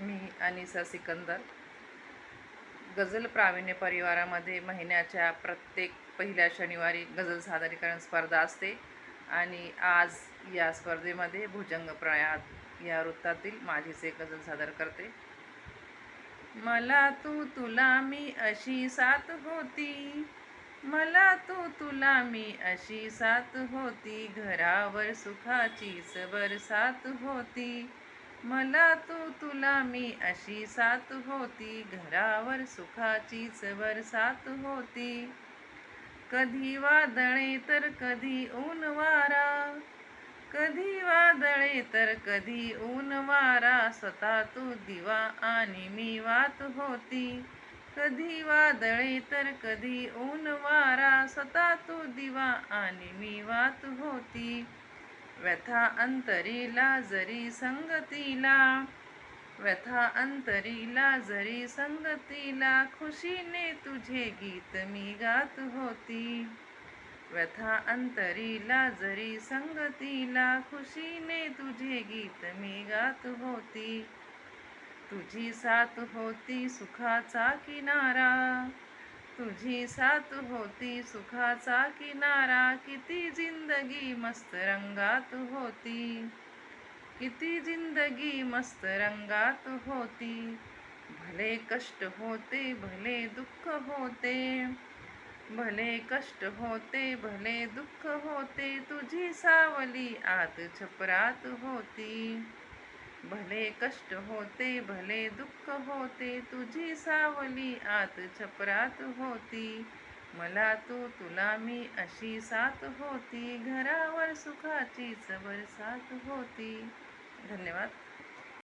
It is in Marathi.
मी अनिसा सिकंदर गझल प्रावीण्य परिवारामध्ये महिन्याच्या प्रत्येक पहिल्या शनिवारी गझल सादरीकरण स्पर्धा असते आणि आज या स्पर्धेमध्ये भुजंग प्रयात या वृत्तातील माझीच एक गझल सादर करते. मला तू तुला मी अशी साथ होती. मला तू तुला मी अशी साथ होती. घरावर सुखाचीच बरसात होती. मला तू तुला मी अशी साथ होती. घरावर सुखाचीच बरसात होती. कधी वादळे तर कधी ऊन वारा. कधी वादळे तर कधी ऊन वारा. स्वतः तू दिवा आणि मी वात होती. कधी वादळे तर कधी ऊन वारा. स्वतः तू दिवा आणि मी वात होती. व्यथा अंतरीला जरी संगतीला व्यथा अंतरीला जरी संगतीला खुशीने तुझे गीत मी गात होती. व्यथा अंतरीला जरी संगतीला खुशीने तुझे गीत मी गात होती. तुझी साथ होती सुखाचा किनारा. तुझी साथ होती सुखाचा किनारा किती जिंदगी मस्त रंगात होती. किती जिंदगी मस्त रंगात होती. भले कष्ट होते भले दुःख होते. भले कष्ट होते भले दुःख होते तुझी सावली आत छपरात होती. भले कष्ट होते भले दुःख होते तुझी सावली आत छपरात होती. मला तू तुला मी अशी साथ होती. घरावर सुखाचीच बरसात होती. धन्यवाद.